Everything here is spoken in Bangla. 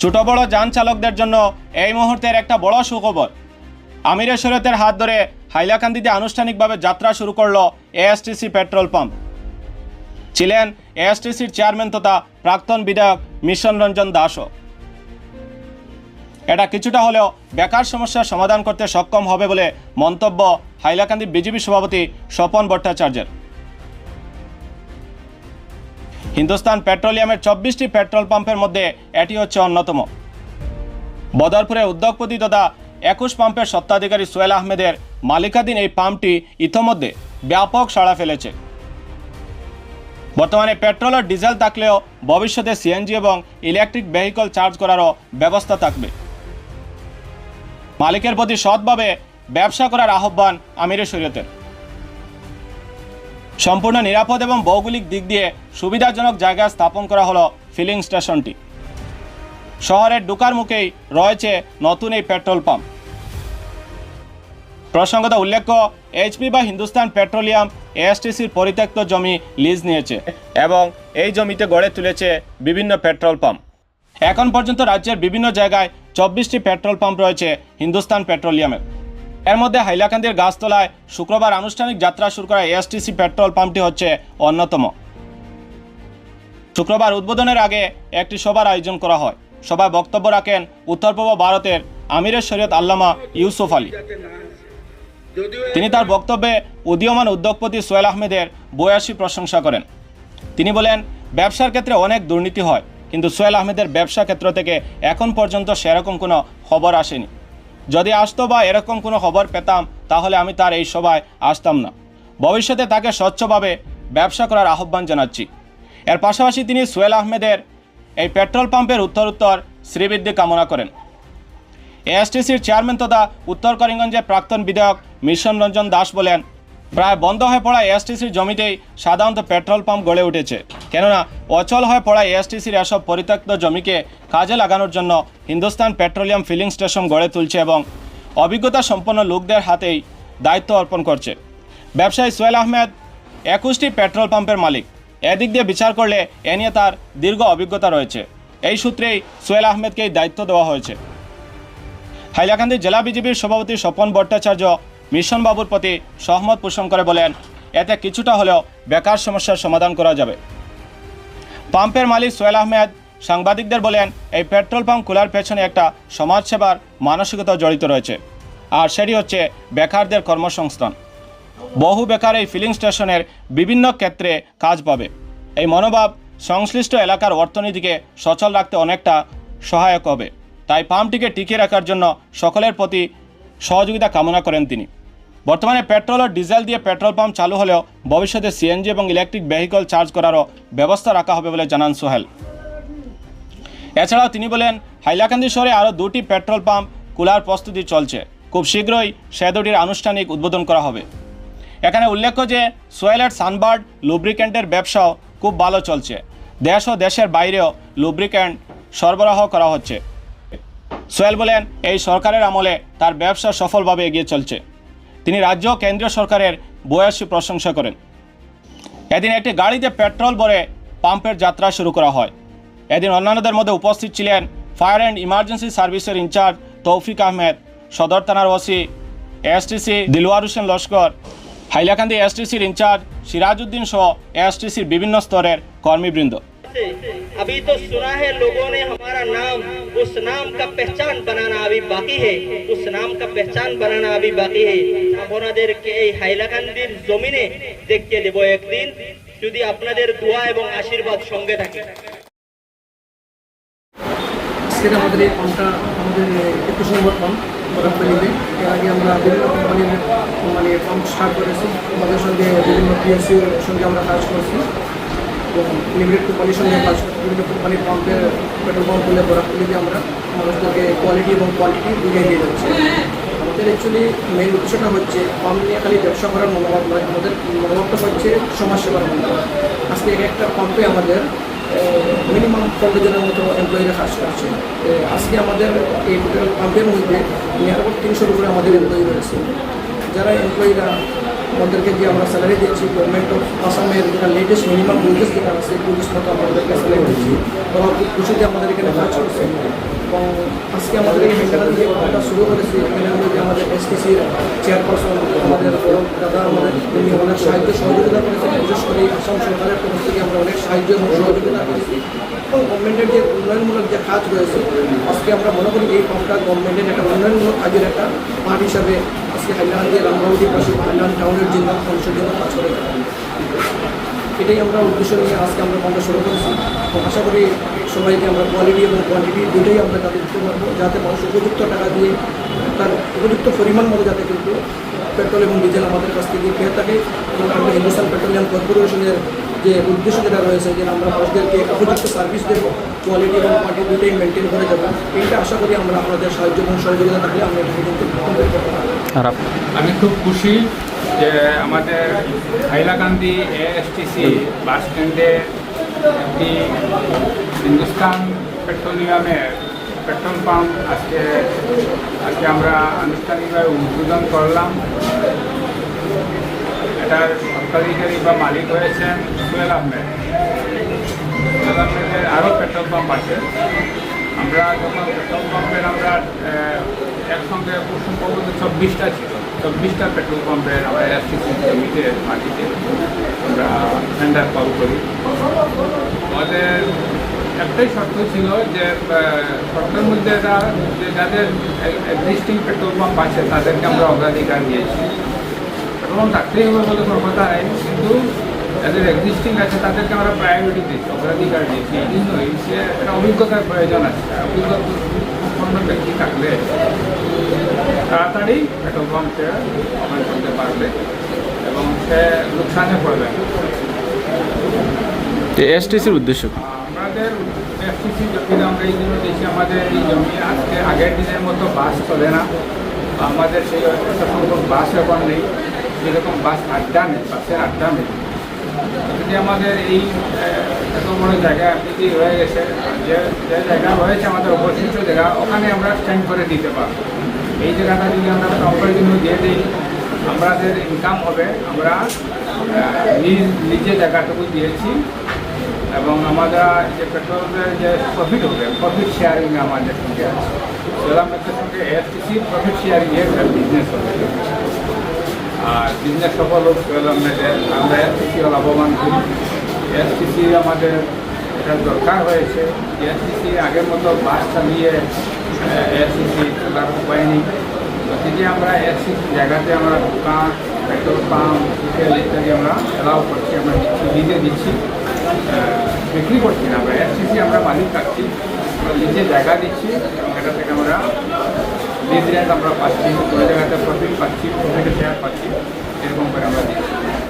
ছোট বড় যান চালকদের জন্য এই মুহূর্তের একটা বড় সুখবর। আমিরের শরীয়তের হাত ধরে হাইলাকান্দিতে আনুষ্ঠানিকভাবে যাত্রা শুরু করল এএসটিসি পেট্রোল পাম্প। ছিলেন এএসটিসির চেয়ারম্যান তথা প্রাক্তন বিধায়ক মিশন রঞ্জন দাসও। এটা কিছুটা হলেও বেকার সমস্যার সমাধান করতে সক্ষম হবে বলে মন্তব্য হাইলাকান্দি বিজেপি সভাপতি স্বপন ভট্টাচার্যের। হিন্দুস্তান পেট্রোলিয়ামের চব্বিশটি পেট্রোল পাম্পের মধ্যে এটি হচ্ছে অন্যতম। বদরপুরের উদ্যোগপতি তথা একুশ পাম্পের সত্ত্বাধিকারী সোহেল আহমেদের মালিকাধীন এই পাম্পটি ইতোমধ্যে ব্যাপক সাড়া ফেলেছে। বর্তমানে পেট্রোল ও ডিজেল থাকলেও ভবিষ্যতে সিএনজি এবং ইলেকট্রিক ভেহিকল চার্জ করারও ব্যবস্থা থাকবে। মালিকের প্রতি সৎভাবে ব্যবসা করার আহ্বান আমিরের শরীয়তের। সম্পূর্ণ নিরাপদ এবং ভৌগোলিক দিক দিয়ে সুবিধাজনক জায়গায় স্থাপন করা হলো ফিলিং স্টেশনটি। শহরের ঢুকার মুখেই রয়েছে নতুন এই পেট্রোল পাম্প। প্রসঙ্গত উল্লেখ্য, এইচপি বা হিন্দুস্তান পেট্রোলিয়াম এএসটিসির পরিত্যক্ত জমি লিজ নিয়েছে এবং এই জমিতে গড়ে তুলেছে বিভিন্ন পেট্রোল পাম্প। এখন পর্যন্ত রাজ্যের বিভিন্ন জায়গায় চব্বিশটি পেট্রোল পাম্প রয়েছে হিন্দুস্তান পেট্রোলিয়ামের। এর মধ্যে হাইলাকান্দির গাছতলায় শুক্রবার আনুষ্ঠানিক যাত্রা শুরু করা এএসটিসি পেট্রোল পাম্পটি হচ্ছে অন্যতম। শুক্রবার উদ্বোধনের আগে একটি সভার আয়োজন করা হয়। সভায় বক্তব্য রাখেন উত্তর পূর্ব ভারতের আমিরের শরীয়ত আল্লামা ইউসুফ আলী। তিনি তার বক্তব্যে উদীয়মান উদ্যোগপতি সোহেল আহমেদের বয়াসী প্রশংসা করেন। তিনি বলেন, ব্যবসার ক্ষেত্রে অনেক দুর্নীতি হয়, কিন্তু সোহেল আহমেদের ব্যবসা ক্ষেত্র থেকে এখন পর্যন্ত সেরকম কোনো খবর আসেনি। যদি আসতো বা এরকম কোনো খবর পেতাম, তাহলে আমি তার এই সভায় আসতাম না। ভবিষ্যতে তাকে স্বচ্ছভাবে ব্যবসা করার আহ্বান জানাচ্ছি। এর পাশাপাশি তিনি সোহেল আহমেদের এই পেট্রোল পাম্পের উত্তর উত্তর শ্রীবৃদ্ধি কামনা করেন। এএসটিসির চেয়ারম্যান তথা উত্তর করিমগঞ্জের প্রাক্তন বিধায়ক মিশন রঞ্জন দাস বলেন প্রায় বন্ধ হয়ে পড়া এএসটিসির জমিতেই সাধারণত পেট্রোল পাম্প গড়ে উঠেছে। কেননা, অচল হয়ে পড়া এএসটিসির এসব পরিত্যক্ত জমিকে কাজে লাগানোর জন্য হিন্দুস্তান পেট্রোলিয়াম ফিলিং স্টেশন গড়ে তুলছে এবং অভিজ্ঞতা সম্পন্ন লোকদের হাতেই দায়িত্ব অর্পণ করছে। ব্যবসায়ী সোহেল আহমেদ, একুশটি পেট্রোল পাম্পের মালিক। এদিক দিয়ে বিচার করলে এ নিয়ে তার দীর্ঘ অভিজ্ঞতা রয়েছে। এই সূত্রেই সোহেল আহমেদকে এই দায়িত্ব দেওয়া হয়েছে। হাইলাকান্দি জেলা বিজেপির সভাপতি স্বপন ভট্টাচার্য মিশন বাবুর প্রতি সহমত পোষণ করে বলেন, এতে কিছুটা হলেও বেকার সমস্যার সমাধান করা যাবে। পাম্পের মালিক সোহেল আহমেদ সাংবাদিকদের বলেন, এই পেট্রোল পাম্প খোলার পেছনে একটা সমাজসেবার মানসিকতা জড়িত রয়েছে, আর সেটি হচ্ছে বেকারদের কর্মসংস্থান। বহু বেকার এই ফিলিং স্টেশনের বিভিন্ন ক্ষেত্রে কাজ পাবে। এই মনোভাব সংশ্লিষ্ট এলাকার অর্থনীতিকে সচল রাখতে অনেকটা সহায়ক হবে। তাই পাম্পটিকে টিকিয়ে রাখার জন্য সকলের প্রতি সহযোগিতা কামনা করেন তিনি। বর্তমানে পেট্রোল ও ডিজেল দিয়ে পেট্রোল পাম্প চালু হলেও ভবিষ্যতে সিএনজি এবং ইলেকট্রিক ভেহিকল চার্জ করারও ব্যবস্থা রাখা হবে বলে জানান সোহেল। এছাড়াও তিনি বলেন, হাইলাকান্দি শহরে আরও দুটি পেট্রোল পাম্প খোলার প্রস্তুতি চলছে। খুব শীঘ্রই সে দুটির আনুষ্ঠানিক উদ্বোধন করা হবে। এখানে উল্লেখ্য যে সোয়েলের সানবার্ড লুব্রিক্যান্টের ব্যবসাও খুব ভালো চলছে। দেশ ও দেশের বাইরেও লুব্রিক্যান্ট সরবরাহ করা হচ্ছে। সোহেল বলেন, এই সরকারের আমলে তার ব্যবসা সফলভাবে এগিয়ে চলছে। তিনি রাজ্য কেন্দ্রীয় সরকারের বয়সী প্রশংসা করেন। এদিন একটি গাড়িতে পেট্রোল ভরে পাম্পের যাত্রা শুরু করা হয়। এদিন অন্যান্যদের মধ্যে উপস্থিত ছিলেন ফায়ার অ্যান্ড ইমার্জেন্সি সার্ভিসের ইনচার্জ তৌফিক আহমেদ, সদর থানার ওসি এসটিসি দিলওয়ার হোসেন লস্কর, হাইলাকান্দি এসটিসির ইনচার্জ সিরাজউদ্দিন সহ এসটিসির বিভিন্ন স্তরের কর্মীবৃন্দ। अभी तो सुना है लोगों ने हमारा नाम उस नाम का पहचान बनाना अभी बाकी है उस नाम का पहचान बनाना अभी बाकी है আপনাদেরকে এই হাইলাকান্দির জমিনে দেখতে দেব একদিন যদি আপনাদের দোয়া এবং আশীর্বাদ সঙ্গে থাকে আজকের আমাদের এই পাম্পটা আমাদের একুশ নম্বর পাম্প বরাকবালিতে এর আগে আমরা বিভিন্ন কোম্পানির মানে পাম্প স্টার্ট করেছি আমাদের সঙ্গে বিভিন্ন পিএসসির সঙ্গে আমরা কাজ করছি এবং লিমিটেড কোম্পানির সঙ্গে কাজ বিভিন্ন কোম্পানির পাম্পের পেট্রোল পাম্প করলে বরাকবালিতে আমরা মানুষদেরকে কোয়ালিটি এবং কোয়ান্টিটি বুঝিয়ে দিয়ে যাচ্ছি। আমাদের অ্যাকচুয়ালি মেইন উদ্দেশ্যটা হচ্ছে পাম্প নিয়ে খালি ব্যবসা করার মনোভাব নয়, আমাদের মনোভাবটা হচ্ছে সমাজসেবার মনোভাব। আজকে এক একটা পাম্পে আমাদের মিনিমাম পনেরো জনের মতো এমপ্লয়িরা কাজ করছে। আজকে আমাদের এই পাম্পের মধ্যে নিয়ার তিনশোর উপরে আমাদের এমপ্লয়ি রয়েছে। যারা এমপ্লয়িরা আমাদেরকে যে আমরা স্যালারি দিচ্ছি গভর্নমেন্ট অফ আসামের যেটা লেটেস্ট মিনিমাম ওয়েজেস যেটা আছে ওয়েজেস মতো আমাদেরকে স্যালারি দিচ্ছি। ওরা খুব খুশিতে আমাদের এখানে কাজ করছে এবং আজকে আমাদের এই হেন্ডারা দিয়ে কাজটা শুরু করেছি। এখানে মধ্যে আমাদের এসটিসির চেয়ারপারসন আমাদের দাদা, আমাদের উনি আমাদের সাহায্য সহযোগিতা করেছেন। বিশেষ করে আসাম সরকারের তরফ থেকে আমরা অনেক সাহায্য এবং সহযোগিতা করেছি। এবং গভর্নমেন্টের যে উন্নয়নমূলক যে কাজ রয়েছে, আজকে আমরা মনে করি এই পাম্পটা গভর্নমেন্টের একটা উন্নয়নমূলক কাজের একটা পার্ট হিসাবে আজকে রামবাউদি পাশে হাইলাকান্দি টাউনের জন্য অংশের জন্য কাজ করে এটাই আমরা উদ্দেশ্য নিয়ে আজকে আমরা পাম্পটা শুরু করেছি। এবং আশা করি সবাইকে আমরা কোয়ালিটি এবং কোয়ান্টিটি দুটোই আমরা তাদের দিতে পারব, যাতে মানুষ উপযুক্ত টাকা দিয়ে তার উপযুক্ত পরিমাণ মতো যাতে কিন্তু পেট্রোল এবং ডিজেল আমাদের কাছ থেকে পেয়ে থাকে। এবং আমরা হিন্দুস্তান পেট্রোলিয়াম কর্পোরেশনের যে উদ্দেশ্য যেটা রয়েছে যে আমরা মানুষদেরকে উপযুক্ত সার্ভিস দেবো কোয়ালিটি এবং কোয়ান্টিটি দুটোই মেনটেন করে যাব এইটা আশা করি আমরা আপনাদের সাহায্য এবং সহযোগিতা থাকলে আমরা এটাকে কিন্তু complete করতে পারব। আমি খুব খুশি যে আমাদের হাইলাকান্দি এএসটিসি বাস স্ট্যান্ডে একটি হিন্দুস্তান পেট্রোলিয়ামের পেট্রোল পাম্প আজকে আজকে আমরা আনুষ্ঠানিকভাবে উদ্বোধন করলাম। এটার সরকারিকারী বা মালিক হয়েছেন সোহেল আহমেদ। আহমেদের আরও পেট্রোল পাম্প আছে। আমরা যখন পেট্রোল পাম্পের আমরা একসঙ্গে খুব সম্ভবত চব্বিশটা ছিল। চব্বিশটা পেট্রোল পাম্পের আমরা এসটিসি জমিতে, মাটিতে আমরা টেন্ডার কল করি। আমাদের একটাই শর্ত ছিল যে শর্তের মধ্যে যাদের এক্সিস্টিং পেট্রোল পাম্প আছে, তাদেরকে আমরা অগ্রাধিকার দিয়েছি। পাম্প থাকতেই হবে বলে কোনো কথা নেই কিন্তু যাদের এক্সিস্টিং আছে তাদেরকে আমরা প্রায়োরিটি দিচ্ছি অগ্রাধিকার দিচ্ছি এই জন্যই যে একটা অভিজ্ঞতার প্রয়োজন আছে অভিজ্ঞতা ব্যক্তি থাকলে তাড়াতাড়ি পেট্রোল পাম্পকে অপারেট করতে পারবে এবং সে লোকসানে পড়বে। এসটিসির উদ্দেশ্য আমাদের এফসিসি জমিতে আমরা এই জন্য দিয়েছি আমাদের এই জমি আজকে আগের দিনের মতো বাস চলে না। আমাদের সেই এত সংখ্যক বাস এখন নেই। সেরকম বাস আড্ডা নেই বাসের আড্ডা নেই যদি আমাদের এই এত বড় জায়গা যদি হয়ে গেছে, যে যে জায়গা রয়েছে আমাদের অবশিষ্ট জায়গা, ওখানে আমরা স্ট্যান্ড করে দিতে পারব। এই জায়গাটা যদি আমরা পাম্পের জন্য দিয়ে দিই, আমাদের ইনকাম হবে। আমরা নিজ, নিজে জায়গাটুকু দিয়েছি এবং আমরা যে পেট্রোলের যে প্রফিট হবে প্রফিট শেয়ারিং আমাদের সঙ্গে আছে। সোলামের সঙ্গে এফটিসি প্রফিট শেয়ারিং এর বিজনেস হবে। বিজনেস সফল আমরা এফটিসিও লাভবান করি এফটিসি আমাদের এটা দরকার হয়েছে। এফটিসি আগের মতো বাস চালিয়ে এফটিসি চলার উপায় নেই। যদি আমরা এফটিসি জায়গাতে আমরা দোকান, পেট্রোল পাম্প, হোটেল ইত্যাদি আমরা অ্যালাউ করছি, আমরা দিচ্ছি নিজে দিচ্ছি বিক্রি করছি না। আমরা এফসিসি আমরা মালিক থাকছি নিজে জায়গা দিচ্ছি এবং এটা থেকে আমরা রেন্ট আমরা পাচ্ছি কোনো একটা প্রফিট পাচ্ছি প্রফিটের শেয়ার পাচ্ছি এরকম করে আমরা দিচ্ছি।